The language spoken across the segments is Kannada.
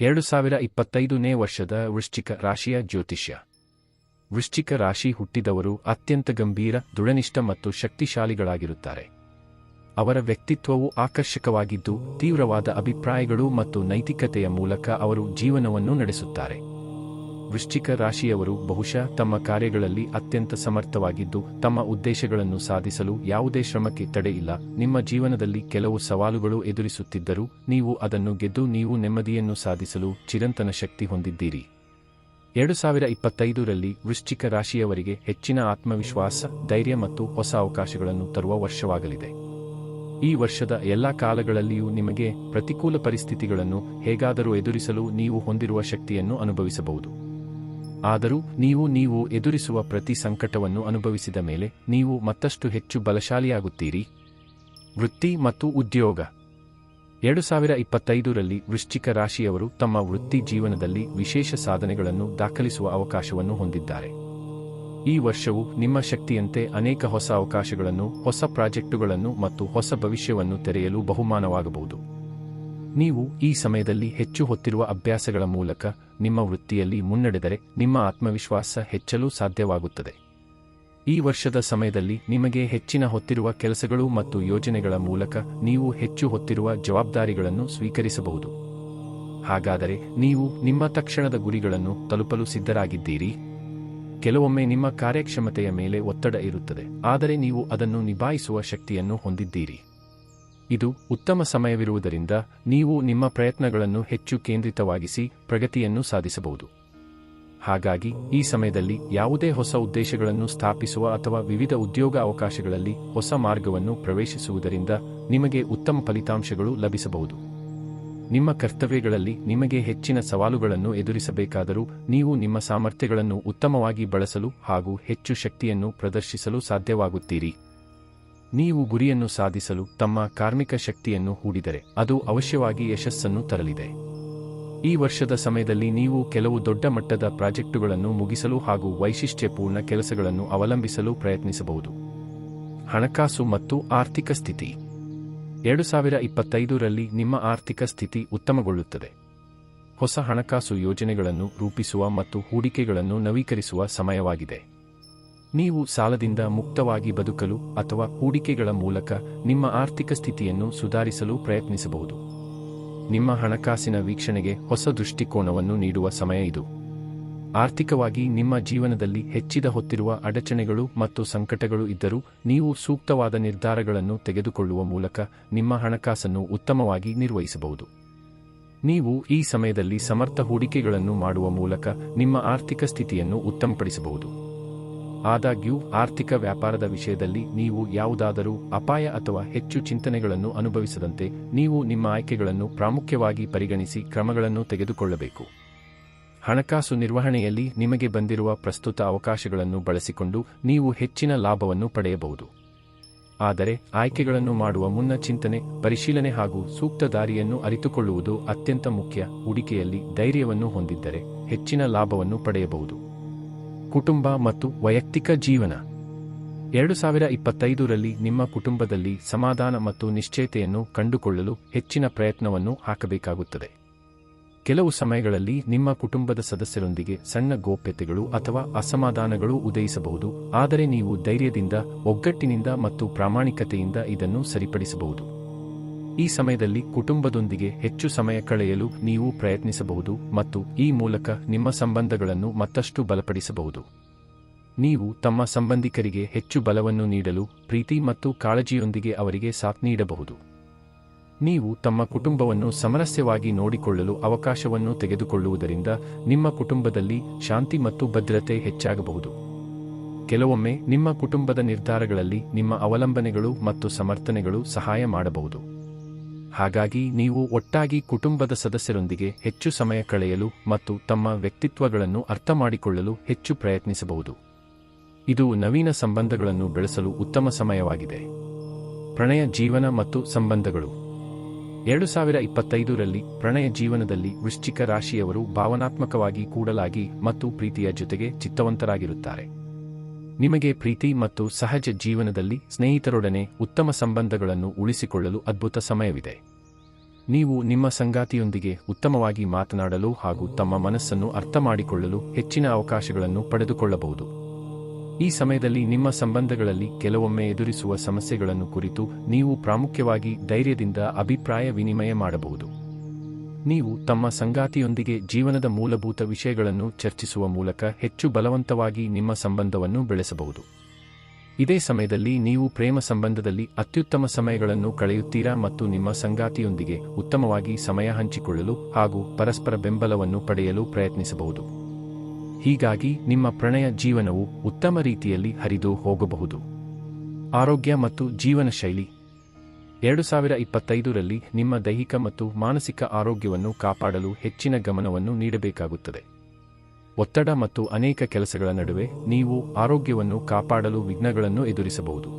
ಎರಡು ಸಾವಿರ ಇಪ್ಪತ್ತೈದನೇ ವರ್ಷದ ವೃಶ್ಚಿಕ ರಾಶಿಯ ಜ್ಯೋತಿಷ್ಯ. ವೃಶ್ಚಿಕ ರಾಶಿ ಹುಟ್ಟಿದವರು ಅತ್ಯಂತ ಗಂಭೀರ, ದೃಢನಿಷ್ಠ ಮತ್ತು ಶಕ್ತಿಶಾಲಿಗಳಾಗಿರುತ್ತಾರೆ. ಅವರ ವ್ಯಕ್ತಿತ್ವವು ಆಕರ್ಷಕವಾಗಿದ್ದು, ತೀವ್ರವಾದ ಅಭಿಪ್ರಾಯಗಳು ಮತ್ತು ನೈತಿಕತೆಯ ಮೂಲಕ ಅವರು ಜೀವನವನ್ನು ನಡೆಸುತ್ತಾರೆ. ವೃಶ್ಚಿಕ ರಾಶಿಯವರು ಬಹುಶಃ ತಮ್ಮ ಕಾರ್ಯಗಳಲ್ಲಿ ಅತ್ಯಂತ ಸಮರ್ಥವಾಗಿದ್ದು, ತಮ್ಮ ಉದ್ದೇಶಗಳನ್ನು ಸಾಧಿಸಲು ಯಾವುದೇ ಶ್ರಮಕ್ಕೆ ತಡೆಯಿಲ್ಲ ನಿಮ್ಮ ಜೀವನದಲ್ಲಿ ಕೆಲವು ಸವಾಲುಗಳು ಎದುರಿಸುತ್ತಿದ್ದರೂ, ನೀವು ಅದನ್ನು ಗೆದ್ದು ನೀವು ನೆಮ್ಮದಿಯನ್ನು ಸಾಧಿಸಲು ಚಿರಂತನ ಶಕ್ತಿ ಹೊಂದಿದ್ದೀರಿ. ಎರಡು ಸಾವಿರ ಇಪ್ಪತ್ತೈದರಲ್ಲಿ ವೃಶ್ಚಿಕ ರಾಶಿಯವರಿಗೆ ಹೆಚ್ಚಿನ ಆತ್ಮವಿಶ್ವಾಸ, ಧೈರ್ಯ ಮತ್ತು ಹೊಸ ಅವಕಾಶಗಳನ್ನು ತರುವ ವರ್ಷವಾಗಲಿದೆ. ಈ ವರ್ಷದ ಎಲ್ಲಾ ಕಾಲಗಳಲ್ಲಿಯೂ ನಿಮಗೆ ಪ್ರತಿಕೂಲ ಪರಿಸ್ಥಿತಿಗಳನ್ನು ಹೇಗಾದರೂ ಎದುರಿಸಲು ನೀವು ಹೊಂದಿರುವ ಶಕ್ತಿಯನ್ನು ಅನುಭವಿಸಬಹುದು. ಆದರೂ ನೀವು ನೀವು ಎದುರಿಸುವ ಪ್ರತಿ ಸಂಕಟವನ್ನು ಅನುಭವಿಸಿದ ಮೇಲೆ ನೀವು ಮತ್ತಷ್ಟು ಹೆಚ್ಚು ಬಲಶಾಲಿಯಾಗುತ್ತೀರಿ. ವೃತ್ತಿ ಮತ್ತು ಉದ್ಯೋಗ. ಎರಡು ಸಾವಿರ ಇಪ್ಪತ್ತೈದರಲ್ಲಿ ವೃಶ್ಚಿಕ ರಾಶಿಯವರು ತಮ್ಮ ವೃತ್ತಿ ಜೀವನದಲ್ಲಿ ವಿಶೇಷ ಸಾಧನೆಗಳನ್ನು ದಾಖಲಿಸುವ ಅವಕಾಶವನ್ನು ಹೊಂದಿದ್ದಾರೆ. ಈ ವರ್ಷವು ನಿಮ್ಮ ಶಕ್ತಿಯಂತೆ ಅನೇಕ ಹೊಸ ಅವಕಾಶಗಳನ್ನು, ಹೊಸ ಪ್ರಾಜೆಕ್ಟುಗಳನ್ನು ಮತ್ತು ಹೊಸ ಭವಿಷ್ಯವನ್ನು ತೆರೆಯಲು ಬಹುಮಾನವಾಗಬಹುದು. ನೀವು ಈ ಸಮಯದಲ್ಲಿ ಹೆಚ್ಚು ಹೊತ್ತಿರುವ ಅಭ್ಯಾಸಗಳ ಮೂಲಕ ನಿಮ್ಮ ವೃತ್ತಿಯಲ್ಲಿ ಮುನ್ನಡೆದರೆ ನಿಮ್ಮ ಆತ್ಮವಿಶ್ವಾಸ ಹೆಚ್ಚಲು ಸಾಧ್ಯವಾಗುತ್ತದೆ. ಈ ವರ್ಷದ ಸಮಯದಲ್ಲಿ ನಿಮಗೆ ಹೆಚ್ಚಿನ ಹೊತ್ತಿರುವ ಕೆಲಸಗಳು ಮತ್ತು ಯೋಜನೆಗಳ ಮೂಲಕ ನೀವು ಹೆಚ್ಚು ಹೊತ್ತಿರುವ ಜವಾಬ್ದಾರಿಗಳನ್ನು ಸ್ವೀಕರಿಸಬಹುದು. ಹಾಗಾದರೆ ನೀವು ನಿಮ್ಮ ತಕ್ಷಣದ ಗುರಿಗಳನ್ನು ತಲುಪಲು ಸಿದ್ಧರಾಗಿದ್ದೀರಿ. ಕೆಲವೊಮ್ಮೆ ನಿಮ್ಮ ಕಾರ್ಯಕ್ಷಮತೆಯ ಮೇಲೆ ಒತ್ತಡ ಇರುತ್ತದೆ, ಆದರೆ ನೀವು ಅದನ್ನು ನಿಭಾಯಿಸುವ ಶಕ್ತಿಯನ್ನು ಹೊಂದಿದ್ದೀರಿ. ಇದು ಉತ್ತಮ ಸಮಯವಿರುವುದರಿಂದ ನೀವು ನಿಮ್ಮ ಪ್ರಯತ್ನಗಳನ್ನು ಹೆಚ್ಚು ಕೇಂದ್ರಿತವಾಗಿಸಿ ಪ್ರಗತಿಯನ್ನು ಸಾಧಿಸಬಹುದು. ಹಾಗಾಗಿ ಈ ಸಮಯದಲ್ಲಿ ಯಾವುದೇ ಹೊಸ ಉದ್ದೇಶಗಳನ್ನು ಸ್ಥಾಪಿಸುವ ಅಥವಾ ವಿವಿಧ ಉದ್ಯೋಗ ಅವಕಾಶಗಳಲ್ಲಿ ಹೊಸ ಮಾರ್ಗವನ್ನು ಪ್ರವೇಶಿಸುವುದರಿಂದ ನಿಮಗೆ ಉತ್ತಮ ಫಲಿತಾಂಶಗಳು ಲಭಿಸಬಹುದು. ನಿಮ್ಮ ಕರ್ತವ್ಯಗಳಲ್ಲಿ ನಿಮಗೆ ಹೆಚ್ಚಿನ ಸವಾಲುಗಳನ್ನು ಎದುರಿಸಬೇಕಾದರೂ ನೀವು ನಿಮ್ಮ ಸಾಮರ್ಥ್ಯಗಳನ್ನು ಉತ್ತಮವಾಗಿ ಬಳಸಲು ಹಾಗೂ ಹೆಚ್ಚು ಶಕ್ತಿಯನ್ನು ಪ್ರದರ್ಶಿಸಲು ಸಾಧ್ಯವಾಗುತ್ತೀರಿ. ನೀವು ಗುರಿಯನ್ನು ಸಾಧಿಸಲು ತಮ್ಮ ಕಾರ್ಮಿಕ ಶಕ್ತಿಯನ್ನು ಹೂಡಿದರೆ, ಅದು ಅವಶ್ಯವಾಗಿ ಯಶಸ್ಸನ್ನು ತರಲಿದೆ. ಈ ವರ್ಷದ ಸಮಯದಲ್ಲಿ ನೀವು ಕೆಲವು ದೊಡ್ಡ ಮಟ್ಟದ ಪ್ರಾಜೆಕ್ಟುಗಳನ್ನು ಮುಗಿಸಲು ಹಾಗೂ ವೈಶಿಷ್ಟ್ಯಪೂರ್ಣ ಕೆಲಸಗಳನ್ನು ಅವಲಂಬಿಸಲು ಪ್ರಯತ್ನಿಸಬಹುದು. ಹಣಕಾಸು ಮತ್ತು ಆರ್ಥಿಕ ಸ್ಥಿತಿ. ಎರಡು ಸಾವಿರ ಇಪ್ಪತ್ತೈದರಲ್ಲಿ ನಿಮ್ಮ ಆರ್ಥಿಕ ಸ್ಥಿತಿ ಉತ್ತಮಗೊಳ್ಳುತ್ತದೆ. ಹೊಸ ಹಣಕಾಸು ಯೋಜನೆಗಳನ್ನು ರೂಪಿಸುವ ಮತ್ತು ಹೂಡಿಕೆಗಳನ್ನು ನವೀಕರಿಸುವ ಸಮಯವಾಗಿದೆ. ನೀವು ಸಾಲದಿಂದ ಮುಕ್ತವಾಗಿ ಬದುಕಲು ಅಥವಾ ಹೂಡಿಕೆಗಳ ಮೂಲಕ ನಿಮ್ಮ ಆರ್ಥಿಕ ಸ್ಥಿತಿಯನ್ನು ಸುಧಾರಿಸಲು ಪ್ರಯತ್ನಿಸಬಹುದು. ನಿಮ್ಮ ಹಣಕಾಸಿನ ವೀಕ್ಷಣೆಗೆ ಹೊಸ ದೃಷ್ಟಿಕೋನವನ್ನು ನೀಡುವ ಸಮಯ ಇದು. ಆರ್ಥಿಕವಾಗಿ ನಿಮ್ಮ ಜೀವನದಲ್ಲಿ ಹೆಚ್ಚಿದ ಹೊತ್ತಿರುವ ಅಡಚಣೆಗಳು ಮತ್ತು ಸಂಕಟಗಳು ಇದ್ದರೂ ನೀವು ಸೂಕ್ತವಾದ ನಿರ್ಧಾರಗಳನ್ನು ತೆಗೆದುಕೊಳ್ಳುವ ಮೂಲಕ ನಿಮ್ಮ ಹಣಕಾಸನ್ನು ಉತ್ತಮವಾಗಿ ನಿರ್ವಹಿಸಬಹುದು. ನೀವು ಈ ಸಮಯದಲ್ಲಿ ಸಮರ್ಥ ಹೂಡಿಕೆಗಳನ್ನು ಮಾಡುವ ಮೂಲಕ ನಿಮ್ಮ ಆರ್ಥಿಕ ಸ್ಥಿತಿಯನ್ನು ಉತ್ತಮಪಡಿಸಬಹುದು. ಆದಾಗ್ಯೂ, ಆರ್ಥಿಕ ವ್ಯಾಪಾರದ ವಿಷಯದಲ್ಲಿ ನೀವು ಯಾವುದಾದರೂ ಅಪಾಯ ಅಥವಾ ಹೆಚ್ಚು ಚಿಂತನೆಗಳನ್ನು ಅನುಭವಿಸದಂತೆ ನೀವು ನಿಮ್ಮ ಆಯ್ಕೆಗಳನ್ನು ಪ್ರಾಮುಖ್ಯವಾಗಿ ಪರಿಗಣಿಸಿ ಕ್ರಮಗಳನ್ನು ತೆಗೆದುಕೊಳ್ಳಬೇಕು. ಹಣಕಾಸು ನಿರ್ವಹಣೆಯಲ್ಲಿ ನಿಮಗೆ ಬಂದಿರುವ ಪ್ರಸ್ತುತ ಅವಕಾಶಗಳನ್ನು ಬಳಸಿಕೊಂಡು ನೀವು ಹೆಚ್ಚಿನ ಲಾಭವನ್ನು ಪಡೆಯಬಹುದು. ಆದರೆ, ಆಯ್ಕೆಗಳನ್ನು ಮಾಡುವ ಮುನ್ನ ಚಿಂತನೆ, ಪರಿಶೀಲನೆ ಹಾಗೂ ಸೂಕ್ತ ದಾರಿಯನ್ನು ಅರಿತುಕೊಳ್ಳುವುದು ಅತ್ಯಂತ ಮುಖ್ಯ. ಹೂಡಿಕೆಯಲ್ಲಿ ಧೈರ್ಯವನ್ನು ಹೊಂದಿದ್ದರೆ ಹೆಚ್ಚಿನ ಲಾಭವನ್ನು ಪಡೆಯಬಹುದು. ಕುಟುಂಬ ಮತ್ತು ವೈಯಕ್ತಿಕ ಜೀವನ. ಎರಡು ಸಾವಿರ ಇಪ್ಪತ್ತೈದರಲ್ಲಿ ನಿಮ್ಮ ಕುಟುಂಬದಲ್ಲಿ ಸಮಾಧಾನ ಮತ್ತು ನಿಶ್ಚಯತೆಯನ್ನು ಕಂಡುಕೊಳ್ಳಲು ಹೆಚ್ಚಿನ ಪ್ರಯತ್ನವನ್ನು ಹಾಕಬೇಕಾಗುತ್ತದೆ. ಕೆಲವು ಸಮಯಗಳಲ್ಲಿ ನಿಮ್ಮ ಕುಟುಂಬದ ಸದಸ್ಯರೊಂದಿಗೆ ಸಣ್ಣ ಗೋಪ್ಯತೆಗಳು ಅಥವಾ ಅಸಮಾಧಾನಗಳು ಉದಯಿಸಬಹುದು, ಆದರೆ ನೀವು ಧೈರ್ಯದಿಂದ, ಒಗ್ಗಟ್ಟಿನಿಂದ ಮತ್ತು ಪ್ರಾಮಾಣಿಕತೆಯಿಂದ ಇದನ್ನು ಸರಿಪಡಿಸಬಹುದು. ಈ ಸಮಯದಲ್ಲಿ ಕುಟುಂಬದೊಂದಿಗೆ ಹೆಚ್ಚು ಸಮಯ ಕಳೆಯಲು ನೀವು ಪ್ರಯತ್ನಿಸಬಹುದು ಮತ್ತು ಈ ಮೂಲಕ ನಿಮ್ಮ ಸಂಬಂಧಗಳನ್ನು ಮತ್ತಷ್ಟು ಬಲಪಡಿಸಬಹುದು. ನೀವು ತಮ್ಮ ಸಂಬಂಧಿಕರಿಗೆ ಹೆಚ್ಚು ಬಲವನ್ನು ನೀಡಲು ಪ್ರೀತಿ ಮತ್ತು ಕಾಳಜಿಯೊಂದಿಗೆ ಅವರಿಗೆ ಸಾಥ್ ನೀಡಬಹುದು. ನೀವು ತಮ್ಮ ಕುಟುಂಬವನ್ನು ಸಮರಸ್ಯವಾಗಿ ನೋಡಿಕೊಳ್ಳಲು ಅವಕಾಶವನ್ನು ತೆಗೆದುಕೊಳ್ಳುವುದರಿಂದ ನಿಮ್ಮ ಕುಟುಂಬದಲ್ಲಿ ಶಾಂತಿ ಮತ್ತು ಭದ್ರತೆ ಹೆಚ್ಚಾಗಬಹುದು. ಕೆಲವೊಮ್ಮೆ ನಿಮ್ಮ ಕುಟುಂಬದ ನಿರ್ಧಾರಗಳಲ್ಲಿ ನಿಮ್ಮ ಅವಲಂಬನೆಗಳು ಮತ್ತು ಸಮರ್ಥನೆಗಳು ಸಹಾಯ ಮಾಡಬಹುದು. ಹಾಗಾಗಿ ನೀವು ಒಟ್ಟಾಗಿ ಕುಟುಂಬದ ಸದಸ್ಯರೊಂದಿಗೆ ಹೆಚ್ಚು ಸಮಯ ಕಳೆಯಲು ಮತ್ತು ತಮ್ಮ ವ್ಯಕ್ತಿತ್ವಗಳನ್ನು ಅರ್ಥಮಾಡಿಕೊಳ್ಳಲು ಹೆಚ್ಚು ಪ್ರಯತ್ನಿಸಬಹುದು. ಇದು ನವೀನ ಸಂಬಂಧಗಳನ್ನು ಬೆಳೆಸಲು ಉತ್ತಮ ಸಮಯವಾಗಿದೆ. ಪ್ರಣಯ ಜೀವನ ಮತ್ತು ಸಂಬಂಧಗಳು. ಎರಡು ಸಾವಿರ ಇಪ್ಪತ್ತೈದರಲ್ಲಿ ಪ್ರಣಯ ಜೀವನದಲ್ಲಿ ವೃಶ್ಚಿಕ ರಾಶಿಯವರು ಭಾವನಾತ್ಮಕವಾಗಿ ಕೂಡಲಾಗಿ ಮತ್ತು ಪ್ರೀತಿಯ ಜೊತೆಗೆ ಚಿತ್ತವಂತರಾಗಿರುತ್ತಾರೆ. ನಿಮಗೆ ಪ್ರೀತಿ ಮತ್ತು ಸಹಜ ಜೀವನದಲ್ಲಿ ಸ್ನೇಹಿತರೊಡನೆ ಉತ್ತಮ ಸಂಬಂಧಗಳನ್ನು ಉಳಿಸಿಕೊಳ್ಳಲು ಅದ್ಭುತ ಸಮಯವಿದೆ. ನೀವು ನಿಮ್ಮ ಸಂಗಾತಿಯೊಂದಿಗೆ ಉತ್ತಮವಾಗಿ ಮಾತನಾಡಲು ಹಾಗೂ ತಮ್ಮ ಮನಸ್ಸನ್ನು ಅರ್ಥಮಾಡಿಕೊಳ್ಳಲು ಹೆಚ್ಚಿನ ಅವಕಾಶಗಳನ್ನು ಪಡೆದುಕೊಳ್ಳಬಹುದು. ಈ ಸಮಯದಲ್ಲಿ ನಿಮ್ಮ ಸಂಬಂಧಗಳಲ್ಲಿ ಕೆಲವೊಮ್ಮೆ ಎದುರಿಸುವ ಸಮಸ್ಯೆಗಳನ್ನು ಕುರಿತು ನೀವು ಪ್ರಾಮುಖ್ಯವಾಗಿ ಧೈರ್ಯದಿಂದ ಅಭಿಪ್ರಾಯ ವಿನಿಮಯ ಮಾಡಬಹುದು. ನೀವು ತಮ್ಮ ಸಂಗಾತಿಯೊಂದಿಗೆ ಜೀವನದ ಮೂಲಭೂತ ವಿಷಯಗಳನ್ನು ಚರ್ಚಿಸುವ ಮೂಲಕ ಹೆಚ್ಚು ಬಲವಂತವಾಗಿ ನಿಮ್ಮ ಸಂಬಂಧವನ್ನು ಬೆಳೆಸಬಹುದು. ಇದೇ ಸಮಯದಲ್ಲಿ ನೀವು ಪ್ರೇಮ ಸಂಬಂಧದಲ್ಲಿ ಅತ್ಯುತ್ತಮ ಸಮಯಗಳನ್ನು ಕಳೆಯುತ್ತೀರಾ ಮತ್ತು ನಿಮ್ಮ ಸಂಗಾತಿಯೊಂದಿಗೆ ಉತ್ತಮವಾಗಿ ಸಮಯ ಹಂಚಿಕೊಳ್ಳಲು ಹಾಗೂ ಪರಸ್ಪರ ಬೆಂಬಲವನ್ನು ಪಡೆಯಲು ಪ್ರಯತ್ನಿಸಬಹುದು. ಹೀಗಾಗಿ ನಿಮ್ಮ ಪ್ರಣಯ ಜೀವನವು ಉತ್ತಮ ರೀತಿಯಲ್ಲಿ ಹರಿದು ಹೋಗಬಹುದು. ಆರೋಗ್ಯ ಮತ್ತು ಜೀವನ ಶೈಲಿ ಎರಡು ಸಾವಿರ ಇಪ್ಪತ್ತೈದರಲ್ಲಿ ನಿಮ್ಮ ದೈಹಿಕ ಮತ್ತು ಮಾನಸಿಕ ಆರೋಗ್ಯವನ್ನು ಕಾಪಾಡಲು ಹೆಚ್ಚಿನ ಗಮನವನ್ನು ನೀಡಬೇಕಾಗುತ್ತದೆ. ಒತ್ತಡ ಮತ್ತು ಅನೇಕ ಕೆಲಸಗಳ ನಡುವೆ ನೀವು ಆರೋಗ್ಯವನ್ನು ಕಾಪಾಡಲು ವಿಘ್ನಗಳನ್ನು ಎದುರಿಸಬಹುದು.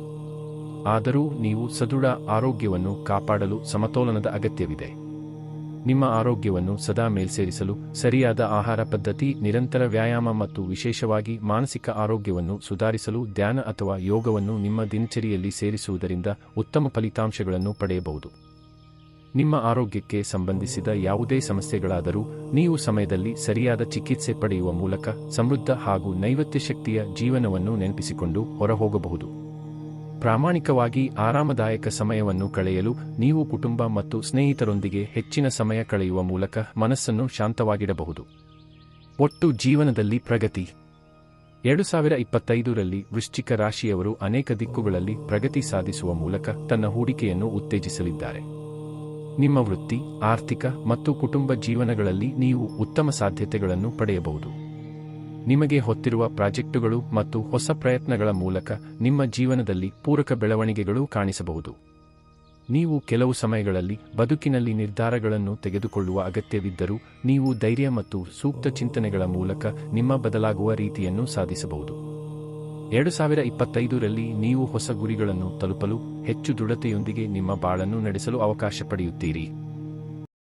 ಆದರೂ ನೀವು ಸದೃಢ ಆರೋಗ್ಯವನ್ನು ಕಾಪಾಡಲು ಸಮತೋಲನದ ಅಗತ್ಯವಿದೆ. ನಿಮ್ಮ ಆರೋಗ್ಯವನ್ನು ಸದಾ ಮೇಲ್ಸೇರಿಸಲು ಸರಿಯಾದ ಆಹಾರ ಪದ್ಧತಿ, ನಿರಂತರ ವ್ಯಾಯಾಮ ಮತ್ತು ವಿಶೇಷವಾಗಿ ಮಾನಸಿಕ ಆರೋಗ್ಯವನ್ನು ಸುಧಾರಿಸಲು ಧ್ಯಾನ ಅಥವಾ ಯೋಗವನ್ನು ನಿಮ್ಮ ದಿನಚರಿಯಲ್ಲಿ ಸೇರಿಸುವುದರಿಂದ ಉತ್ತಮ ಫಲಿತಾಂಶಗಳನ್ನು ಪಡೆಯಬಹುದು. ನಿಮ್ಮ ಆರೋಗ್ಯಕ್ಕೆ ಸಂಬಂಧಿಸಿದ ಯಾವುದೇ ಸಮಸ್ಯೆಗಳಾದರೂ ನೀವು ಸಮಯದಲ್ಲಿ ಸರಿಯಾದ ಚಿಕಿತ್ಸೆ ಪಡೆಯುವ ಮೂಲಕ ಸಮೃದ್ಧ ಹಾಗೂ ನೈವತ್ಯ ಶಕ್ತಿಯ ಜೀವನವನ್ನು ನೆನಪಿಸಿಕೊಂಡು ಹೊರಹೋಗಬಹುದು. ಪ್ರಾಮಾಣಿಕವಾಗಿ ಆರಾಮದಾಯಕ ಸಮಯವನ್ನು ಕಳೆಯಲು ನೀವು ಕುಟುಂಬ ಮತ್ತು ಸ್ನೇಹಿತರೊಂದಿಗೆ ಹೆಚ್ಚಿನ ಸಮಯ ಕಳೆಯುವ ಮೂಲಕ ಮನಸ್ಸನ್ನು ಶಾಂತವಾಗಿಡಬಹುದು. ಒಟ್ಟು ಜೀವನದಲ್ಲಿ ಪ್ರಗತಿ. ಎರಡು ಸಾವಿರ ಇಪ್ಪತ್ತೈದರಲ್ಲಿ ವೃಶ್ಚಿಕ ರಾಶಿಯವರು ಅನೇಕ ದಿಕ್ಕುಗಳಲ್ಲಿ ಪ್ರಗತಿ ಸಾಧಿಸುವ ಮೂಲಕ ತನ್ನ ಹೂಡಿಕೆಯನ್ನು ಉತ್ತೇಜಿಸಲಿದ್ದಾರೆ. ನಿಮ್ಮ ವೃತ್ತಿ, ಆರ್ಥಿಕ ಮತ್ತು ಕುಟುಂಬ ಜೀವನಗಳಲ್ಲಿ ನೀವು ಉತ್ತಮ ಸಾಧ್ಯತೆಗಳನ್ನು ಪಡೆಯಬಹುದು. ನಿಮಗೆ ಹೊತ್ತಿರುವ ಪ್ರಾಜೆಕ್ಟುಗಳು ಮತ್ತು ಹೊಸ ಪ್ರಯತ್ನಗಳ ಮೂಲಕ ನಿಮ್ಮ ಜೀವನದಲ್ಲಿ ಪೂರಕ ಬೆಳವಣಿಗೆಗಳು ಕಾಣಿಸಬಹುದು. ನೀವು ಕೆಲವು ಸಮಯಗಳಲ್ಲಿ ಬದುಕಿನಲ್ಲಿ ನಿರ್ಧಾರಗಳನ್ನು ತೆಗೆದುಕೊಳ್ಳುವ ಅಗತ್ಯವಿದ್ದರೂ ನೀವು ಧೈರ್ಯ ಮತ್ತು ಸೂಕ್ತ ಚಿಂತನೆಗಳ ಮೂಲಕ ನಿಮ್ಮ ಬದಲಾಗುವ ರೀತಿಯನ್ನು ಸಾಧಿಸಬಹುದು. ಎರಡು ಸಾವಿರ ಇಪ್ಪತ್ತೈದರಲ್ಲಿ ನೀವು ಹೊಸ ಗುರಿಗಳನ್ನು ತಲುಪಲು ಹೆಚ್ಚು ದೃಢತೆಯೊಂದಿಗೆ ನಿಮ್ಮ ಬಾಳನ್ನು ನಡೆಸಲು ಅವಕಾಶ ಪಡೆಯುತ್ತೀರಿ.